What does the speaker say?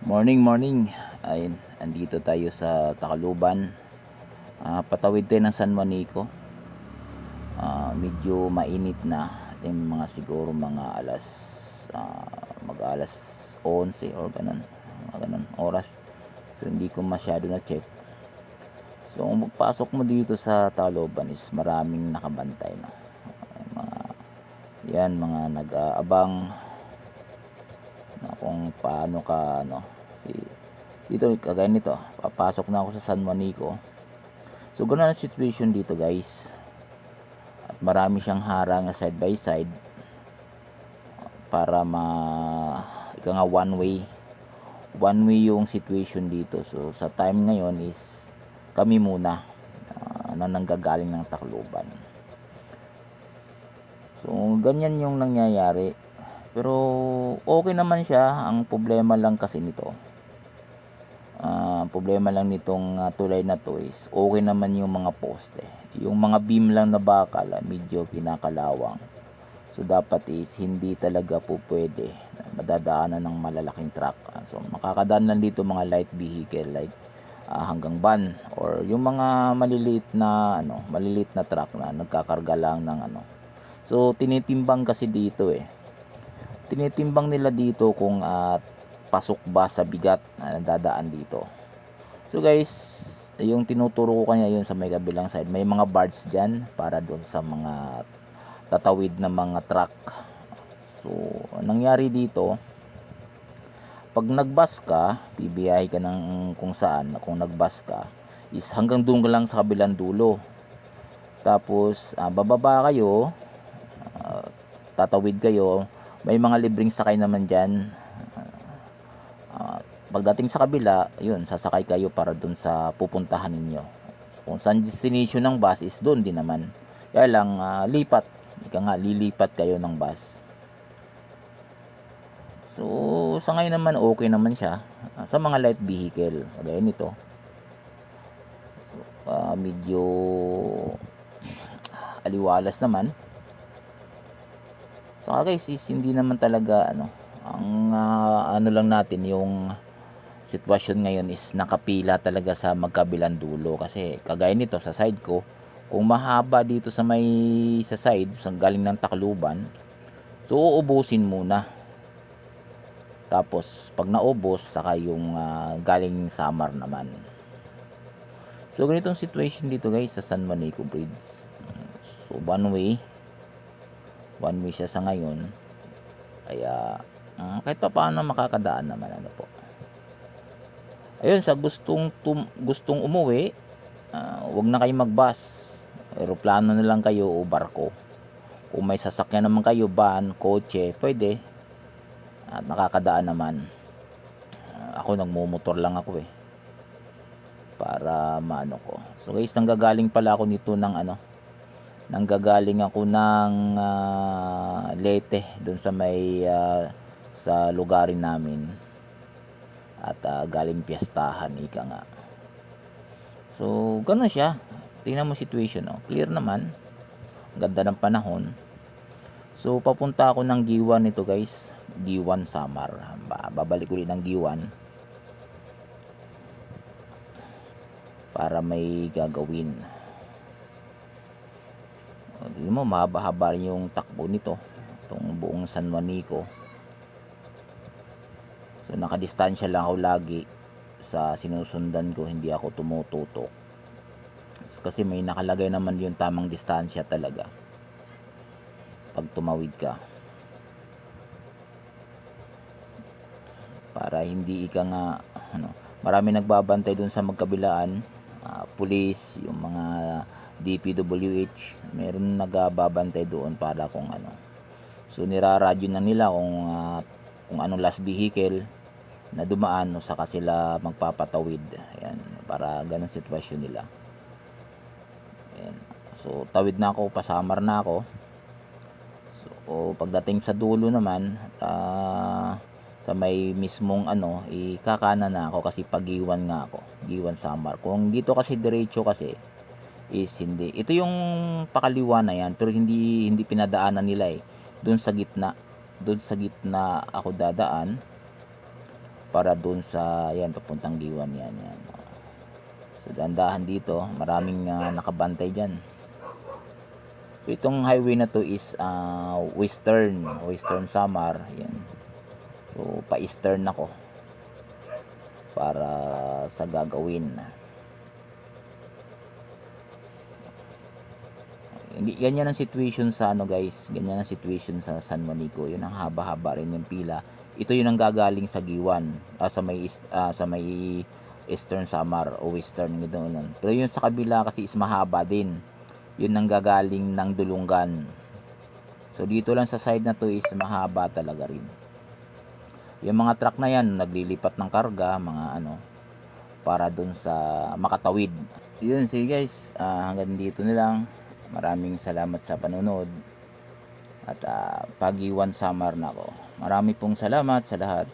Morning, morning. Ayun, andito tayo sa Tacloban. Ah, patawid tayo ng San Juanico. Ah, medyo mainit na. Ito yung mga siguro mga alas ah, mag alas 11 or ganun. Mga ganun oras. So hindi ko masyado na check. So kung magpasok mo dito sa Tacloban is maraming nakabantay na. mga yan mga nag-aabang na kung paano ka ano si dito kagaya nito papasok na ako sa San Juanico. So ganun ang situation dito guys. At marami siyang harang side by side para ma ika nga one way. One way yung situation dito. So sa time ngayon is kami muna uh, na nanggagaling ng Tacloban. So ganyan yung nangyayari pero okay naman siya. Ang problema lang kasi nito. ah problema lang nitong ah, tulay na to is okay naman yung mga poste. Yung mga beam lang na bakal ah, medyo kinakalawang. So dapat is hindi talaga po pwede na madadaanan ng malalaking truck. So makakadaan lang dito mga light vehicle like ah, hanggang van or yung mga maliliit na ano, maliliit na truck na nagkakarga lang ng ano. So tinitimbang kasi dito eh tinitimbang nila dito kung at pasok ba sa bigat na dadaan dito. So guys, yung tinuturo ko kanya yun sa may kabilang side. May mga bars dyan para doon sa mga tatawid na mga truck. So, nangyari dito, pag nagbus ka, bibiyahe ka ng kung saan, kung nagbus ka, is hanggang doon lang sa kabilang dulo. Tapos, ah, bababa kayo, ah, tatawid kayo, may mga libreng sakay naman dyan. Uh, pagdating sa kabila, yun, sasakay kayo para dun sa pupuntahan ninyo. Kung saan destination ng bus is doon din naman. Kaya lang, uh, lipat. Ika nga, lilipat kayo ng bus. So, sa ngayon naman, okay naman siya. Uh, sa mga light vehicle, kagaya nito. So, uh, medyo aliwalas naman Saka guys, is hindi naman talaga ano, ang uh, ano lang natin yung sitwasyon ngayon is nakapila talaga sa magkabilang dulo kasi kagaya nito sa side ko, kung mahaba dito sa may sa side, sa galing ng Tacloban, so uubusin muna. Tapos pag naubos, saka yung uh, galing Samar naman. So ganitong situation dito guys sa San Manico Bridge. So one way one way siya sa ngayon. Kaya um, kahit pa paano makakadaan naman ano po. Ayun sa gustong tum, gustong umuwi uh, wag na kayo magbus. Aeroplano na lang kayo o barko. Kung may sasakyan naman kayo van, kotse pwede. At nakakadaan naman. Uh, ako nagmumotor lang ako eh. Para maano ko. So guys nanggagaling pala ako nito ng ano nanggagaling ako ng uh, Leyte doon sa may uh, sa lugarin namin. At uh, galing piyestahan ika nga. So ganun siya. Tingnan mo situation oh. clear naman. Ganda ng panahon. So papunta ako ng Giwan nito guys. Giwan Samar. Babalik ulit ng Giwan. Para may gagawin Tingnan mo, mahaba-haba rin yung takbo nito. Itong buong San Juanico. So, nakadistansya lang ako lagi sa sinusundan ko. Hindi ako tumututok. So, kasi may nakalagay naman yung tamang distansya talaga. Pag tumawid ka. Para hindi ika nga, ano, marami nagbabantay dun sa magkabilaan. Uh, pulis, yung mga DPWH meron nagababantay doon para kung ano. So niraradyo na nila kung uh, kung anong last vehicle na dumaan no saka sila magpapatawid. Ayan para ganun sitwasyon nila. Ayan. So tawid na ako pasamar na ako. So pagdating sa dulo naman uh, sa may mismong ano ikakana na ako kasi pagiwan nga ako giwan samar. Kung dito kasi diretso kasi is hindi. Ito yung pakaliwa na yan pero hindi hindi pinadaanan nila eh. Doon sa gitna. Doon sa gitna ako dadaan. para doon sa yan papuntang Giwan yan yan so dandahan dito maraming ah, nakabantay dyan so itong highway na to is ah, western western Samar yan so pa eastern ako para sa gagawin ganyan ang situation sa ano guys. Ganyan ang situation sa San Juanico yun ang haba-haba rin yung pila. Ito yun ang gagaling sa Giwan. Ah, sa may ah, sa may Eastern Samar o Western ganoon pero yun sa kabila kasi is mahaba din. Yun ang gagaling ng Dulungan. So dito lang sa side na to is mahaba talaga rin. Yung mga truck na yan naglilipat ng karga mga ano para dun sa makatawid. Yun sige guys. Ah, hanggang dito na lang maraming salamat sa panonood at ah, pag-iwan summer na ako marami pong salamat sa lahat